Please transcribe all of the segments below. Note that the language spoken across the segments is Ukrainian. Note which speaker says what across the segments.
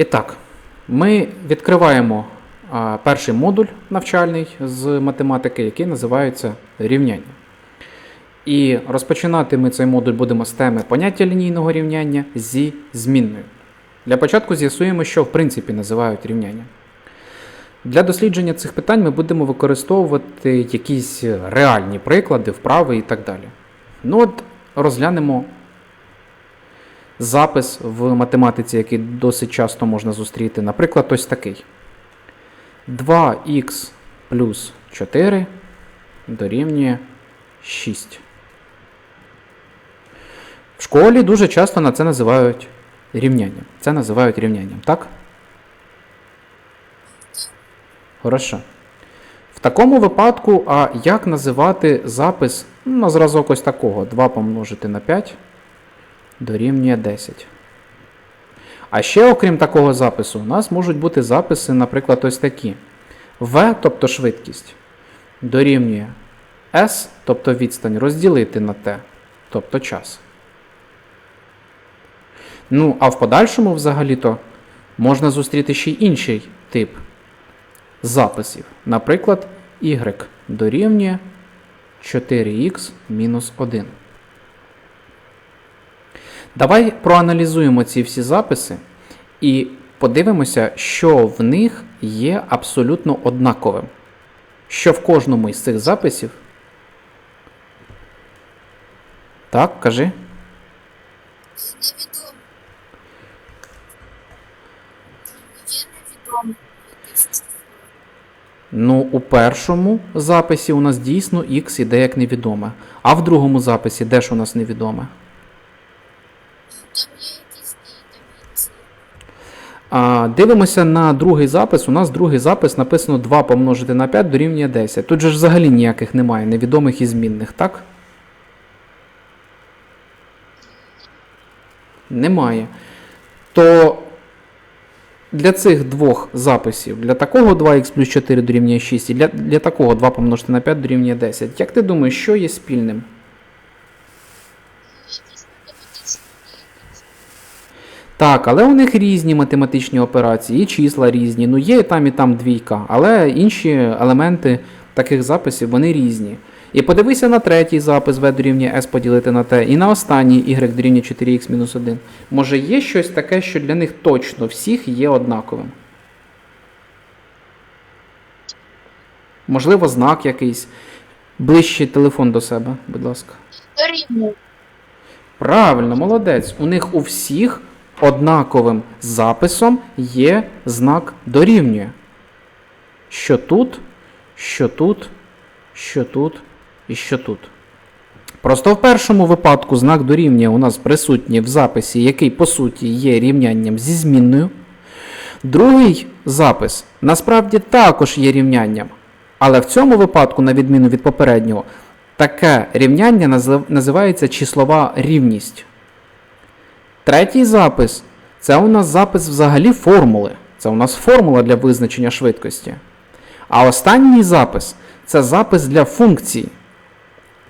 Speaker 1: І так, ми відкриваємо перший модуль навчальний з математики, який називається рівняння. І розпочинати ми цей модуль будемо з теми поняття лінійного рівняння зі змінною. Для початку з'ясуємо, що в принципі називають рівняння. Для дослідження цих питань ми будемо використовувати якісь реальні приклади, вправи і так далі. Ну от розглянемо запис в математиці, який досить часто можна зустріти. Наприклад, ось такий. 2х плюс 4 дорівнює 6. В школі дуже часто на це називають рівнянням. Це називають рівнянням, так? Хорошо. В такому випадку, а як називати запис на зразок ось такого? 2 помножити на 5 дорівнює 10. А ще, окрім такого запису, у нас можуть бути записи, наприклад, ось такі. V, тобто швидкість, дорівнює S, тобто відстань, розділити на T, тобто час. Ну, а в подальшому, взагалі-то, можна зустріти ще й інший тип записів. Наприклад, y дорівнює 4х мінус 1. Давай проаналізуємо ці всі записи і подивимося, що в них є абсолютно однаковим. Що в кожному із цих записів. Так, кажи.
Speaker 2: Невідомо. Є невідомо.
Speaker 1: Ну, у першому записі у нас дійсно х іде як невідоме. А в другому записі де ж у нас невідоме?
Speaker 2: Там є якісь дії, там є ці.
Speaker 1: А, дивимося на другий запис. У нас другий запис написано 2 помножити на 5 дорівнює 10. Тут же ж взагалі ніяких немає, невідомих і змінних, так? Немає. То для цих двох записів, для такого 2х плюс 4 дорівнює 6, і для, для такого 2 помножити на 5 дорівнює 10. Як ти думаєш, що є спільним?
Speaker 2: Якісь математичні дії.
Speaker 1: Так, але у них різні математичні операції, і числа різні. Ну є і там, і там двійка, але інші елементи таких записів вони різні. І подивися на третій запис v дорівнює s поділити на t, і на останній y дорівнює 4x-1. Може є щось таке, що для них точно всіх є однаковим? Можливо, знак якийсь. Ближче телефон до себе, будь ласка. Правильно, молодець. У них у всіх однаковим записом є знак дорівнює. Що тут, що тут, що тут і що тут. Просто в першому випадку знак дорівнює у нас присутній в записі, який по суті є рівнянням зі змінною. Другий запис насправді також є рівнянням. Але в цьому випадку, на відміну від попереднього, таке рівняння назив- називається числова рівність. Третій запис це у нас запис взагалі формули. Це у нас формула для визначення швидкості. А останній запис це запис для функцій.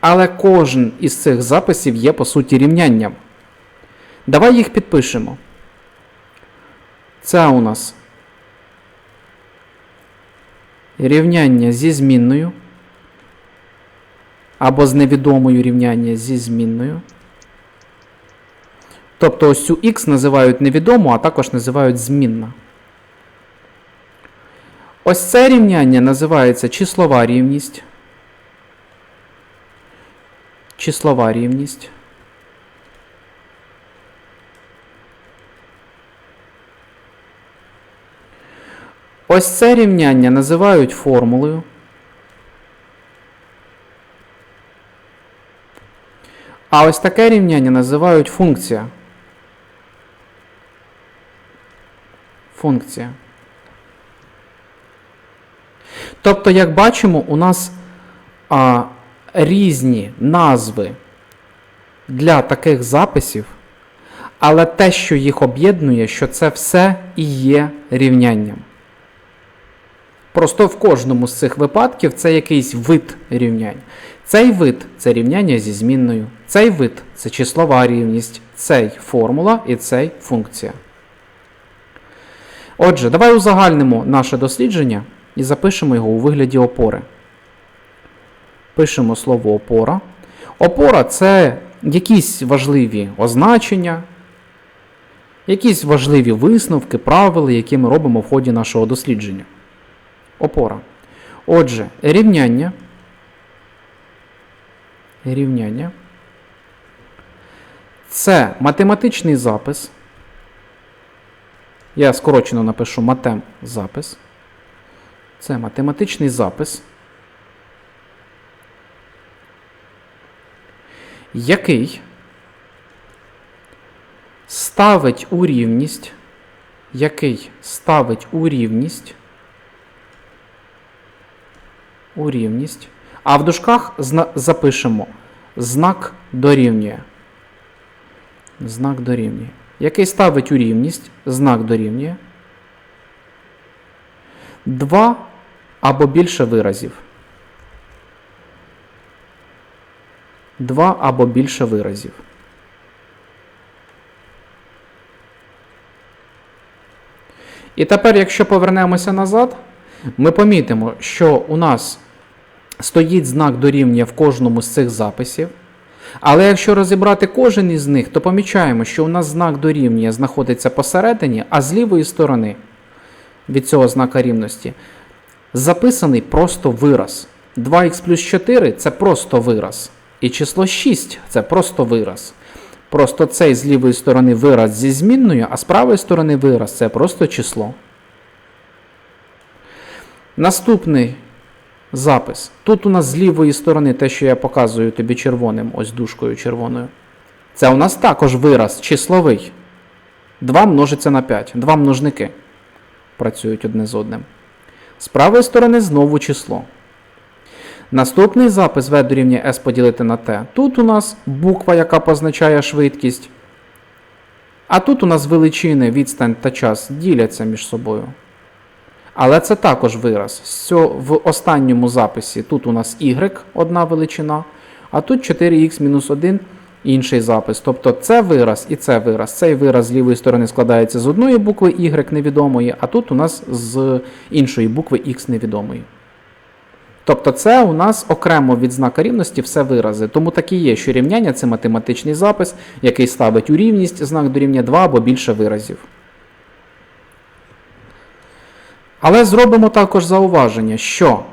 Speaker 1: Але кожен із цих записів є по суті рівнянням. Давай їх підпишемо. Це у нас рівняння зі змінною. Або з невідомою рівняння зі змінною. Тобто ось цю х називають невідому, а також називають змінна. Ось це рівняння називається числова рівність. Числова рівність. Ось це рівняння називають формулою. А ось таке рівняння називають функція. Функція. Тобто, як бачимо, у нас а, різні назви для таких записів, але те, що їх об'єднує, що це все і є рівнянням. Просто в кожному з цих випадків це якийсь вид рівнянь. Цей вид це рівняння зі змінною, цей вид це числова рівність, цей формула і цей функція. Отже, давай узагальнимо наше дослідження і запишемо його у вигляді опори. Пишемо слово опора. Опора це якісь важливі означення, якісь важливі висновки, правила, які ми робимо в ході нашого дослідження. Опора. Отже, рівняння. Рівняння. Це математичний запис. Я скорочено напишу матем запис. Це математичний запис, який ставить у рівність, який ставить у рівність, у рівність, а в дужках запишемо знак дорівнює. Знак дорівнює. Який ставить у рівність, знак дорівнює. Два або більше виразів. Два або більше виразів. І тепер, якщо повернемося назад, ми помітимо, що у нас стоїть знак дорівнює в кожному з цих записів. Але якщо розібрати кожен із них, то помічаємо, що у нас знак дорівнює знаходиться посередині, а з лівої сторони від цього знака рівності записаний просто вираз. 2х плюс 4 це просто вираз. І число 6 це просто вираз. Просто цей з лівої сторони вираз зі змінною, а з правої сторони вираз це просто число. Наступний запис. Тут у нас з лівої сторони те, що я показую тобі червоним, ось дужкою червоною. Це у нас також вираз числовий. 2 множиться на 5. Два множники працюють одне з одним. З правої сторони знову число. Наступний запис v дорівнює s поділити на t. Тут у нас буква, яка позначає швидкість. А тут у нас величини, відстань та час діляться між собою. Але це також вираз. В останньому записі тут у нас y одна величина, а тут 4х-1 інший запис. Тобто це вираз і це вираз. Цей вираз з лівої сторони складається з одної букви y невідомої, а тут у нас з іншої букви x невідомої. Тобто це у нас окремо від знака рівності все вирази. Тому так і є, що рівняння це математичний запис, який ставить у рівність знак дорівнює 2 або більше виразів. Але зробимо також зауваження, що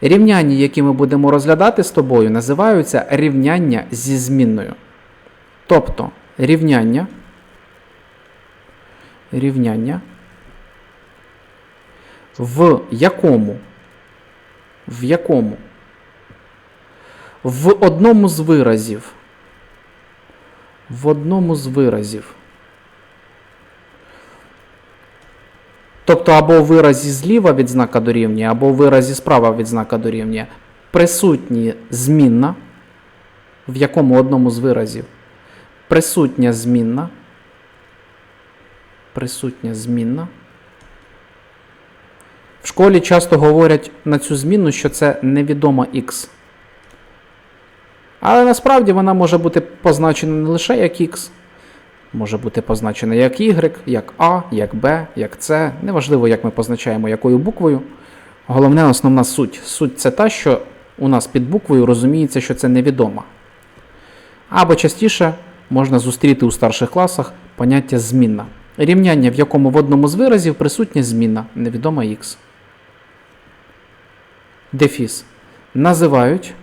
Speaker 1: рівняння, які ми будемо розглядати з тобою, називаються рівняння зі змінною. Тобто рівняння, рівняння, в якому, в якому в одному з виразів, в одному з виразів Тобто або у виразі зліва від знака дорівнює, або у виразі справа від знака дорівнює. Присутні змінна, в якому одному з виразів присутня змінна. Присутня змінна. В школі часто говорять на цю змінну, що це невідома х. Але насправді вона може бути позначена не лише як х, може бути позначена як Y, як А, як Б, як С. Неважливо, як ми позначаємо якою буквою. Головне, основна суть. Суть це та, що у нас під буквою розуміється, що це невідома. Або частіше можна зустріти у старших класах поняття змінна. Рівняння, в якому в одному з виразів присутня змінна, невідома х. Дефіс. Називають,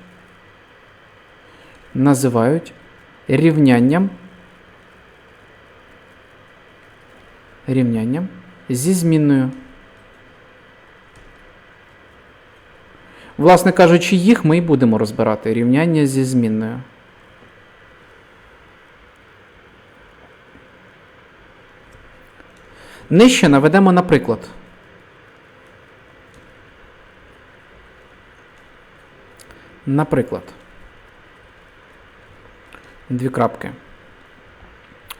Speaker 1: називають рівнянням рівнянням зі змінною. Власне кажучи, їх ми і будемо розбирати рівняння зі змінною. Нижче наведемо наприклад. Наприклад. Дві крапки.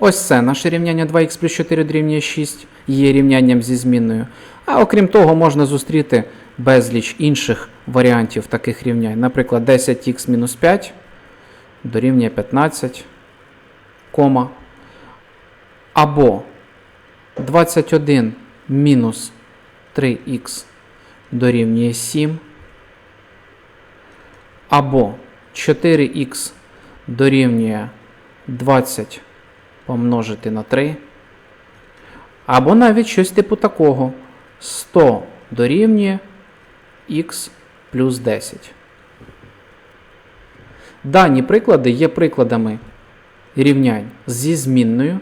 Speaker 1: Ось це наше рівняння 2х плюс 4 дорівнює 6 є рівнянням зі змінною. А окрім того, можна зустріти безліч інших варіантів таких рівнянь. Наприклад, 10х мінус 5 дорівнює 15, кома. Або 21 мінус 3х дорівнює 7. Або 4х дорівнює 20 помножити на 3. Або навіть щось типу такого. 100 дорівнює х плюс 10. Дані приклади є прикладами рівнянь зі змінною.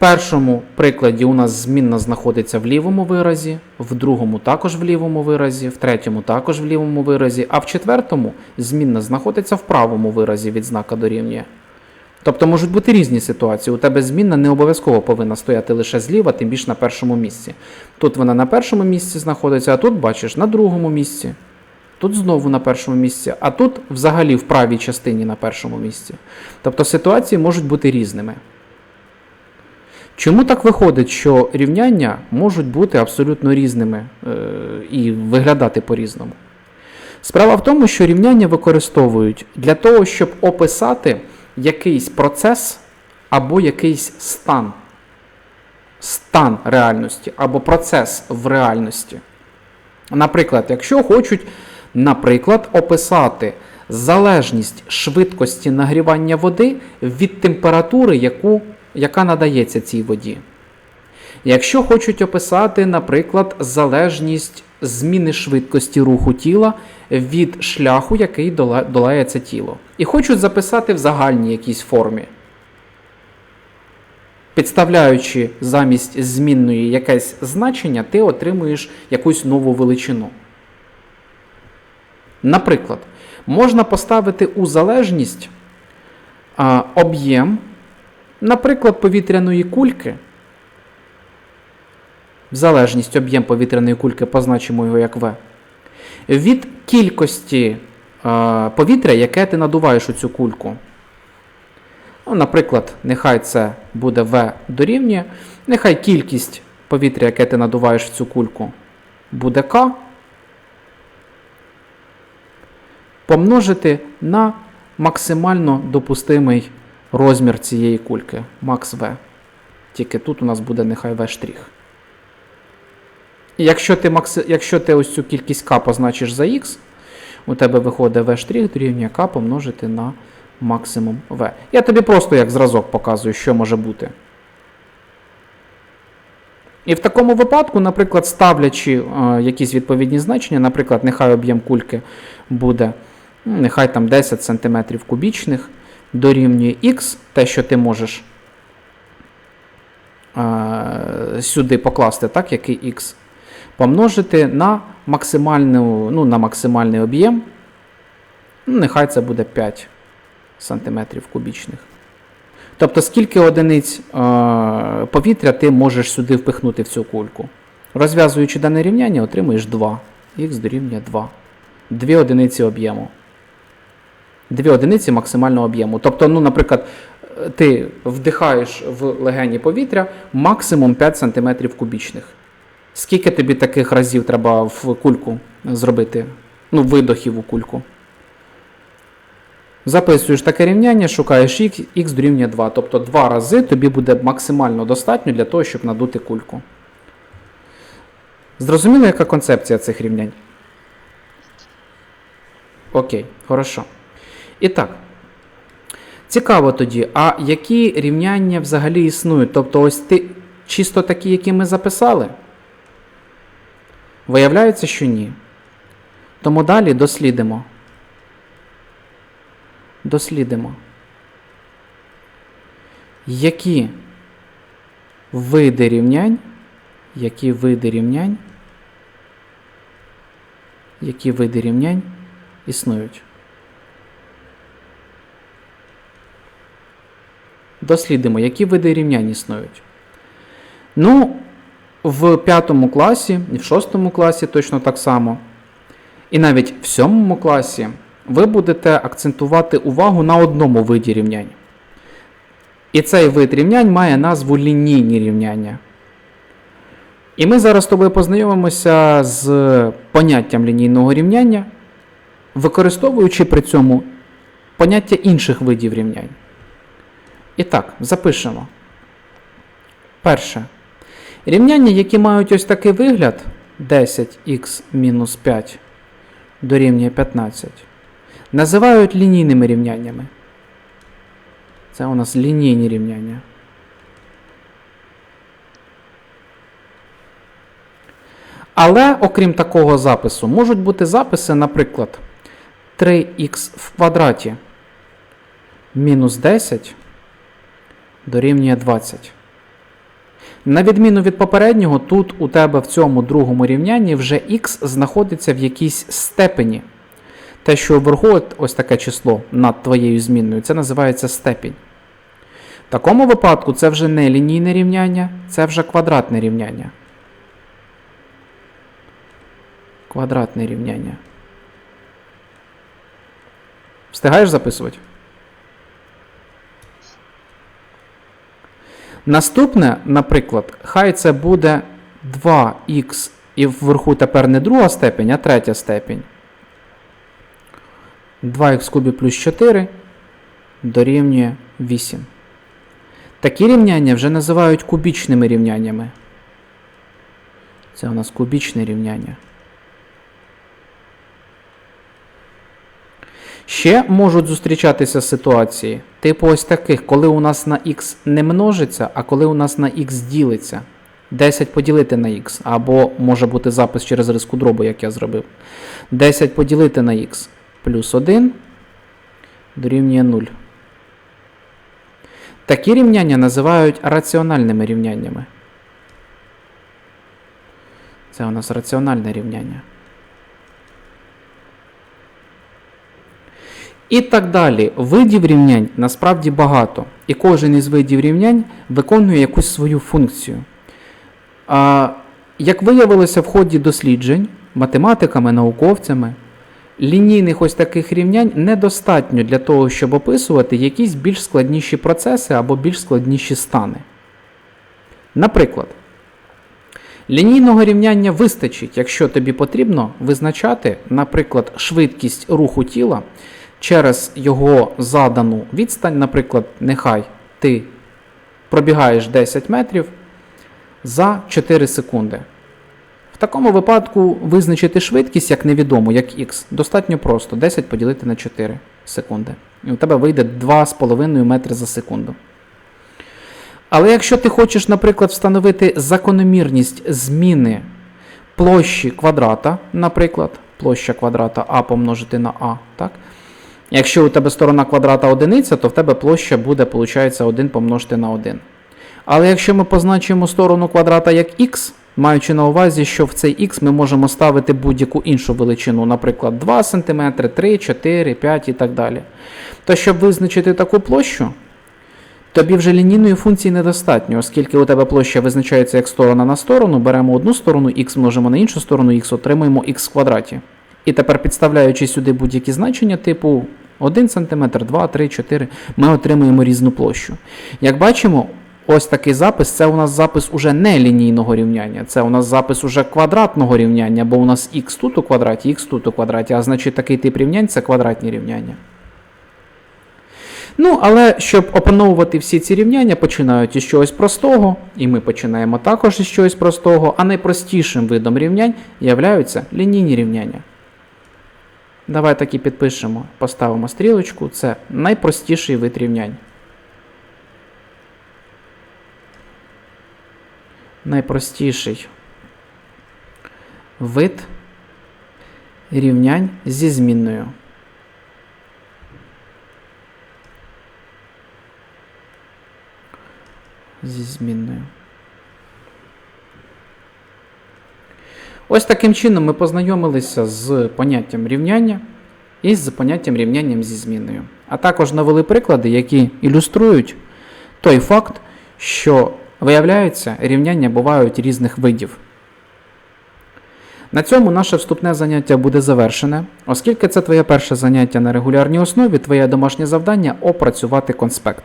Speaker 1: Першому прикладі у нас змінна знаходиться в лівому виразі, в другому також в лівому виразі, в третьому також в лівому виразі, а в четвертому змінна знаходиться в правому виразі від знака дорівнює. Тобто можуть бути різні ситуації. У тебе змінна не обов'язково повинна стояти лише зліва, тим більше на першому місці. Тут вона на першому місці знаходиться, а тут, бачиш, на другому місці. Тут знову на першому місці, а тут взагалі в правій частині на першому місці. Тобто ситуації можуть бути різними. Чому так виходить, що рівняння можуть бути абсолютно різними е, і виглядати по-різному? Справа в тому, що рівняння використовують для того, щоб описати якийсь процес або якийсь стан. Стан реальності або процес в реальності. Наприклад, якщо хочуть, наприклад, описати залежність швидкості нагрівання води від температури, яку, яка надається цій воді. Якщо хочуть описати, наприклад, залежність зміни швидкості руху тіла від шляху, який долає це тіло. І хочуть записати в загальній якійсь формі. Підставляючи замість змінної якесь значення, ти отримуєш якусь нову величину. Наприклад, можна поставити у залежність об'єм, наприклад, повітряної кульки. В залежність об'єм повітряної кульки, позначимо його як В, від кількості е, повітря, яке ти надуваєш у цю кульку. Ну, наприклад, нехай це буде В дорівнює. Нехай кількість повітря, яке ти надуваєш в цю кульку, буде К. Помножити на максимально допустимий розмір цієї кульки. Макс В. Тільки тут у нас буде нехай В штрих. Якщо ти, макси... якщо ти ось цю кількість К позначиш за Х, у тебе виходить V' штрих дорівнює К помножити на максимум V. Я тобі просто як зразок показую, що може бути. І в такому випадку, наприклад, ставлячи е, якісь відповідні значення, наприклад, нехай об'єм кульки буде, ну, нехай там 10 см кубічних, дорівнює Х, те, що ти можеш е, сюди покласти, так, який Х, помножити на, максимальну, ну, на максимальний об'єм, ну, нехай це буде 5 см кубічних. Тобто, скільки одиниць е, повітря ти можеш сюди впихнути в цю кульку. Розв'язуючи дане рівняння, отримуєш 2. Х дорівнює 2. Дві одиниці об'єму. Дві одиниці максимального об'єму. Тобто, ну, наприклад, е, ти вдихаєш в легені повітря максимум 5 см кубічних. Скільки тобі таких разів треба в кульку зробити? Ну, видохів у кульку. Записуєш таке рівняння, шукаєш х, х дорівнює 2. Тобто 2 рази тобі буде максимально достатньо для того, щоб надути кульку. Зрозуміло, яка концепція цих рівнянь? Окей, хорошо. І так. Цікаво тоді, а які рівняння взагалі існують? Тобто, ось ти чисто такі, які ми записали? Виявляється, що ні. Тому далі дослідимо. Дослідимо. Які види рівнянь, які види рівнянь, які види рівнянь існують? Дослідимо, які види рівнянь існують. Ну, в п'ятому класі, і в шостому класі точно так само. І навіть в сьомому класі ви будете акцентувати увагу на одному виді рівнянь. І цей вид рівнянь має назву лінійні рівняння. І ми зараз з тобою познайомимося з поняттям лінійного рівняння, використовуючи при цьому поняття інших видів рівнянь. І так, запишемо. Перше. Рівняння, які мають ось такий вигляд 10х мінус 5 дорівнює 15, називають лінійними рівняннями. Це у нас лінійні рівняння. Але, окрім такого запису, можуть бути записи, наприклад, 3х в квадраті мінус 10 дорівнює 20. На відміну від попереднього, тут у тебе в цьому другому рівнянні вже х знаходиться в якійсь степені. Те, що вверху ось таке число над твоєю змінною, це називається степінь. В такому випадку це вже не лінійне рівняння, це вже квадратне рівняння. Квадратне рівняння. Встигаєш записувати? Наступне, наприклад, хай це буде 2х і вверху тепер не друга степень, а третя степень. 2х кубі плюс 4 дорівнює 8. Такі рівняння вже називають кубічними рівняннями. Це у нас кубічне рівняння. Ще можуть зустрічатися ситуації, типу ось таких, коли у нас на х не множиться, а коли у нас на х ділиться. 10 поділити на х, або може бути запис через риску дробу, як я зробив. 10 поділити на х плюс 1 дорівнює 0. Такі рівняння називають раціональними рівняннями. Це у нас раціональне рівняння. І так далі. Видів рівнянь насправді багато. І кожен із видів рівнянь виконує якусь свою функцію. А, як виявилося в ході досліджень математиками, науковцями, лінійних ось таких рівнянь недостатньо для того, щоб описувати якісь більш складніші процеси або більш складніші стани. Наприклад, лінійного рівняння вистачить, якщо тобі потрібно визначати, наприклад, швидкість руху тіла через його задану відстань, наприклад, нехай ти пробігаєш 10 метрів за 4 секунди. В такому випадку визначити швидкість як невідому, як х, достатньо просто 10 поділити на 4 секунди. І у тебе вийде 2,5 метри за секунду. Але якщо ти хочеш, наприклад, встановити закономірність зміни площі квадрата, наприклад, площа квадрата а помножити на а, так? Якщо у тебе сторона квадрата одиниця, то в тебе площа буде, виходить, 1 помножити на 1. Але якщо ми позначимо сторону квадрата як х, маючи на увазі, що в цей х ми можемо ставити будь-яку іншу величину, наприклад, 2 см, 3, 4, 5 і так далі. То щоб визначити таку площу, тобі вже лінійної функції недостатньо, оскільки у тебе площа визначається як сторона на сторону, беремо одну сторону, х множимо на іншу сторону, х отримуємо х в квадраті. І тепер, підставляючи сюди будь-які значення, типу 1 см, 2, 3, 4, ми отримуємо різну площу. Як бачимо, ось такий запис це у нас запис уже не лінійного рівняння, це у нас запис уже квадратного рівняння, бо у нас х тут у квадраті, х тут у квадраті, а значить такий тип рівнянь це квадратні рівняння. Ну, але щоб опановувати всі ці рівняння, починають із чогось простого, і ми починаємо також із чогось простого, а найпростішим видом рівнянь являються лінійні рівняння. Давай так і підпишемо, поставимо стрілочку. Це найпростіший вид рівнянь. Найпростіший вид рівнянь зі змінною. Зі змінною. Ось таким чином ми познайомилися з поняттям рівняння і з поняттям рівнянням зі змінною. А також навели приклади, які ілюструють той факт, що виявляється, рівняння бувають різних видів. На цьому наше вступне заняття буде завершене, оскільки це твоє перше заняття на регулярній основі, твоє домашнє завдання опрацювати конспект.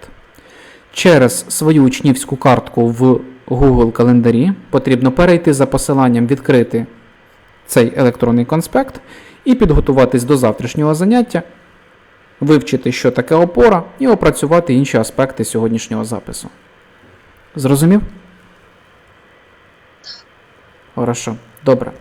Speaker 1: Через свою учнівську картку в Google календарі потрібно перейти за посиланням відкрити цей електронний конспект і підготуватись до завтрашнього заняття вивчити, що таке опора, і опрацювати інші аспекти сьогоднішнього запису. Зрозумів? Хорошо. Добре.